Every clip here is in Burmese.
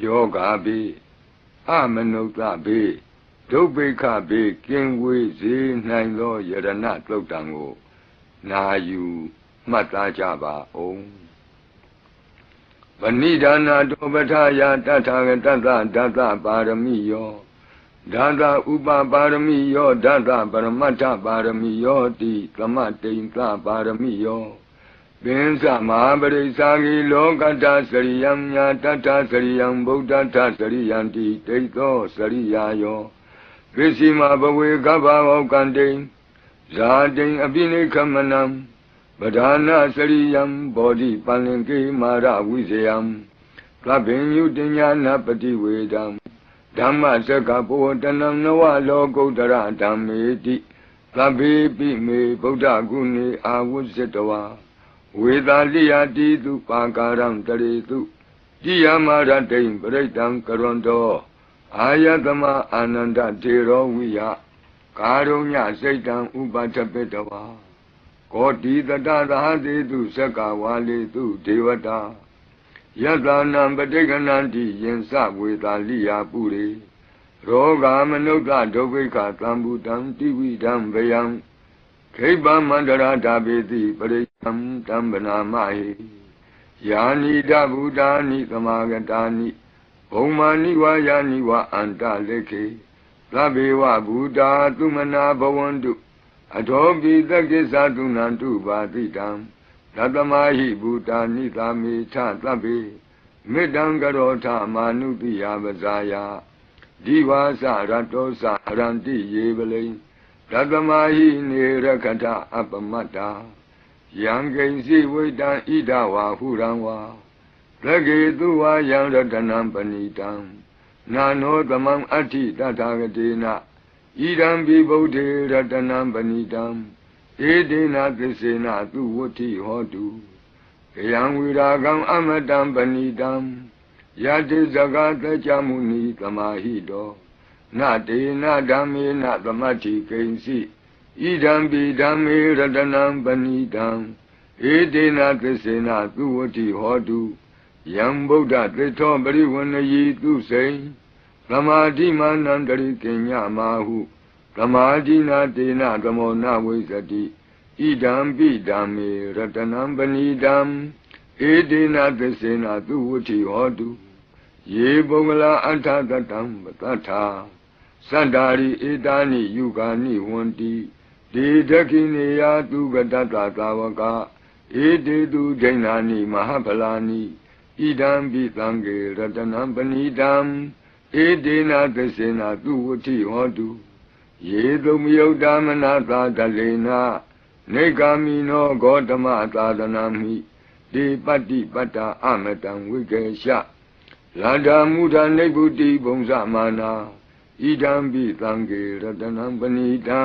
ယောဂဘေးအမနုဿဘေးဒုဗ္ဗိခဘေးကင်းဝေးစေနိုင်သောယရဏသုတ်တံကိုနာယူမှတ်သားကြပါအောင်ဗဏိဒါနာတောပထယာတထာဂတတဒတပါရမိယောဒါသဥပပါရမိယောဒါသပရမတ္ထပါရမိယောတိသမတိန်သပါရမိယော ပင်စမဟာပရိစ္ဆာဂိလောကတ္တစရိယံညာတတ္ထစရိယံဗုဒ္ဓတ္ထစရိယံတိတိသောစရိယာယောပစ္စည်းမဘဝေကဗ္ဗဝကံတိဇာတိအပိနိခမနံပဓာနာစရိယံဘောဓိပန္လင်ကေမာရဝိဇယံသဗ္ဗညုတညာနာပတိဝေဒံဓမ္မစကဘောတနံနဝလောကုတ္တရဓမ္မေတိသဗ္ဗေပိမေဗုဒ္ဓဂုဏေအာဝုဇ္ဇတဝါ ဝေသာလိယတိတုပါကာရံတရေတုတိယမရတိံပရိတံကရွန်တောအာယတမအာနန္ဒတေရောဝိယကာရုညစိတ်တံဥပထပိတဝါကောတိတတသဟတိတုသက္ကဝါလေတုဒေဝတာယတနံပဋိကဏန္တိယင်စဝေသာလိယပုရိရောဂာမနုဿဒုဗ္ဗိခသံဘူတံတိဝိတံဗယံခိဗ္ဗမန္တရာဓာပေတိပရိ ယံတံဗနာမဟိယာနိတဗုဒ္ဓာနိသမာဂတာနိဘုံမာနိဝါယာနိဝါအန္တလေခေသဗ္ဗေဝဗုဒ္ဓာသုမနာဘဝန္တုအထောပိသက္ကိသတုနန္တုပါတိတံသတ္တမဟိဘူတာနိသာမေထသဗ္ဗေမေတ္တံကရောထမာနုတိယပဇာယဒီဝါစရတောစရန္တိယေပလိသတ္တမဟိနေရခထအပမတ္တာ ယံကိဉ္စီဝိတံဣဒဝါဟုရံဝါသကေသူဝါယံရတနံပဏိတံနာနောသမံအဋ္ဌိတထာဂတိနာဣဒံပိဗုဒ္ဓေရတနံပဏိတံဧတေနသစ္စေနသူဝဋ္ဌိဟောတုကယံဝိရာကံအမတံပဏိတံယတိဇဂတကြမုနိသမာဟိတောနတေနဓမ္မေနသမတ္ထိကိဉ္စီ ဣဒံပိဓမ္မေရတနံပဏိတံဧတေနသစ္စေနသူဝဋ္ဌိဟောတုယံဗုဒ္ဓသစ္ထောပရိဝဏယီသူစိံသမာဓိမာနံတရိကညမာဟုသမာဓိနာတေနသမောနဝိသတိဣဒံပိဓမ္မေရတနံပဏိတံဧတေနသစ္စေနသူဝဋ္ဌိဟောတုယေပုဂ္ဂလာအထသတံပတ္ထာသန္တာရိဧတာနိယုဂာနိဝန္တိ ဒေဒခိနေယသူကတတသာဝကဧတေတုဒိဏာနိမဟာဗလာနိဣဒံပိသံဃေရတနံပဏိတံဧတေနသစ္စေနသူဝတိဟောတုယေတုမယုတ်တမနာသာတလေနာနေဂာမိနောဂေါတမသာသနာမိဒီပတ္တိပတ္တာအမတံဝိကေရှလန္ဒာမုဒနိဗ္ဗုတိဘုံဇမာနာဣဒံပိသံဃေရတနံပဏိတံ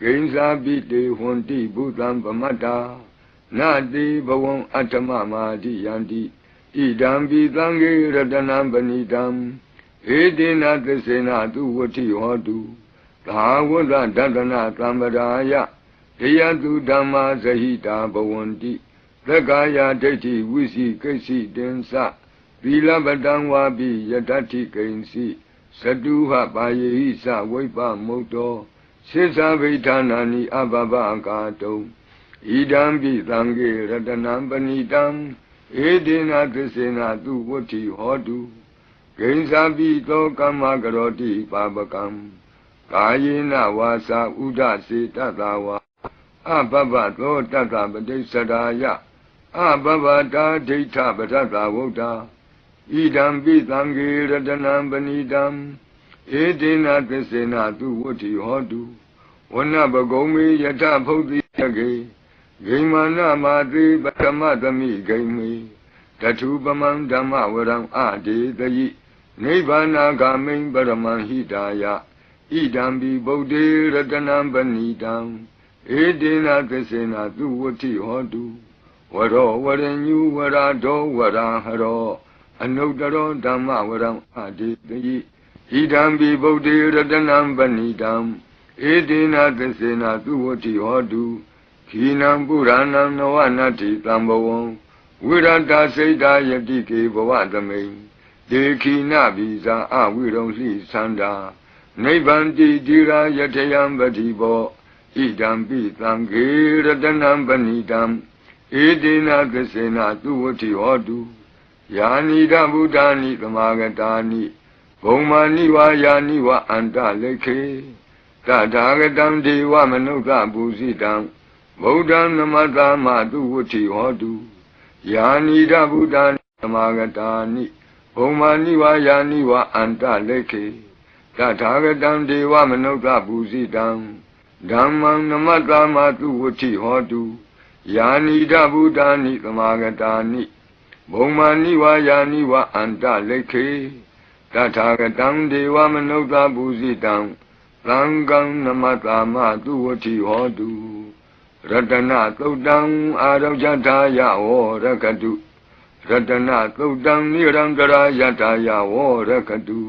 ဂိဉ္စာပိတေဟွန်တိဘုသံပမတ္တာနတိဘဝံအတ္တမမာတိယန္တိဣဒံပိသံဃေရတနံပဏိတံဧတေနသစ္စေနသူဝတိဟောတုသာဝတ္တဒတနာသံပရာယတရားသူဓမ္မာဇဟိတာဘဝန္တိသက္ကာယဒိဋ္ဌိဝိစီကိစ္စိတင်္စသီလပတံဝါပိယတ္တိကိဉ္စီသတုဟပါယေဟိသဝိပမုတ်တော စိသဗိဌာနာနိအဘဘကာတုံဣဒံပိသံဃေရတနံပဏိတံဧတေနသစ္စေနသူဝဋ္ဌိဟောတုဂိဉ္စာပိသောကမ္မကရောတိပါပကံကာယေနဝါစာဥဒစေတတဝါအဘဘသောတတပတိစ္ဆဒါယအဘဘတာဒိဋ္ဌပထသဝုဒ္ဓဣဒံပိသံဃေရတနံပဏိတံ ဧတေနသစ္စေနသူဝဋ္ဌိဟောတုဝနပဂုံမေယထဖုတ်တိယကေဂိမာနမာတိပထမသမိဂိမေတထုပမံဓမ္မဝရံအဒေတယိနိဗ္ဗာနာဂမိံပရမံဟိတာယဣဒံဘိဗုဒ္ဓေရတနံပဏိတံဧတေနသစ္စေနာသူဝတိဟောတုဝရောဝရညုဝရဒောဝရဟရော အနုတ္တရောဓမ္မဝရံအဒေတယိ ဣဒံဘိဗုဒ္ဓေရတနံပဏိတံဧတေနသစ္စေနာသူဝတိဟောတုခိနံပုရဏံနဝနတ္တိတံဘဝံဝိရတစိတ်တာယတိကေဘဝသမိန်ဒေခိနဘိဇာအဝိရုံလှိသန္တာနိဗ္ဗန္တိတိရာယထယံပတိဘောဣဒံပိသံဃေရတနံပဏိတံဧတေနသစေနသူဝတိဟောတုယာနိဒဗုဒ္ဓာနိသမာဂတာနိ ဘုံမာနိဝါယာနိဝအန္တလိခေတထာဂတံဒေဝမနုဿပူဇိတံဗုဒ္ဓံနမတ္တမသူဝတိဟောတုယာနိဒဗုဒ္ဓာနိသမာဂတာနိဘုံမာနိဝါယာနိဝအန္တလိခေတထာဂတံဒေဝမနုဿပူဇိတံဓမ္မံနမတ္တမသူဝတိဟောတုယာနိဒဗုဒ္ဓာနိသမာဂတာနိဘုံမာနိဝါယာနိဝအန္တလိခေ တထာဂတံဒေဝမနုဿပူဇိတံသံဃံနမတ္တမသူဝတိဟောတုရတနာသုတ်တံအာရောဇထာယဝရကတုရတနာသုတ်တံနိရံတရာယထာယဝရကတု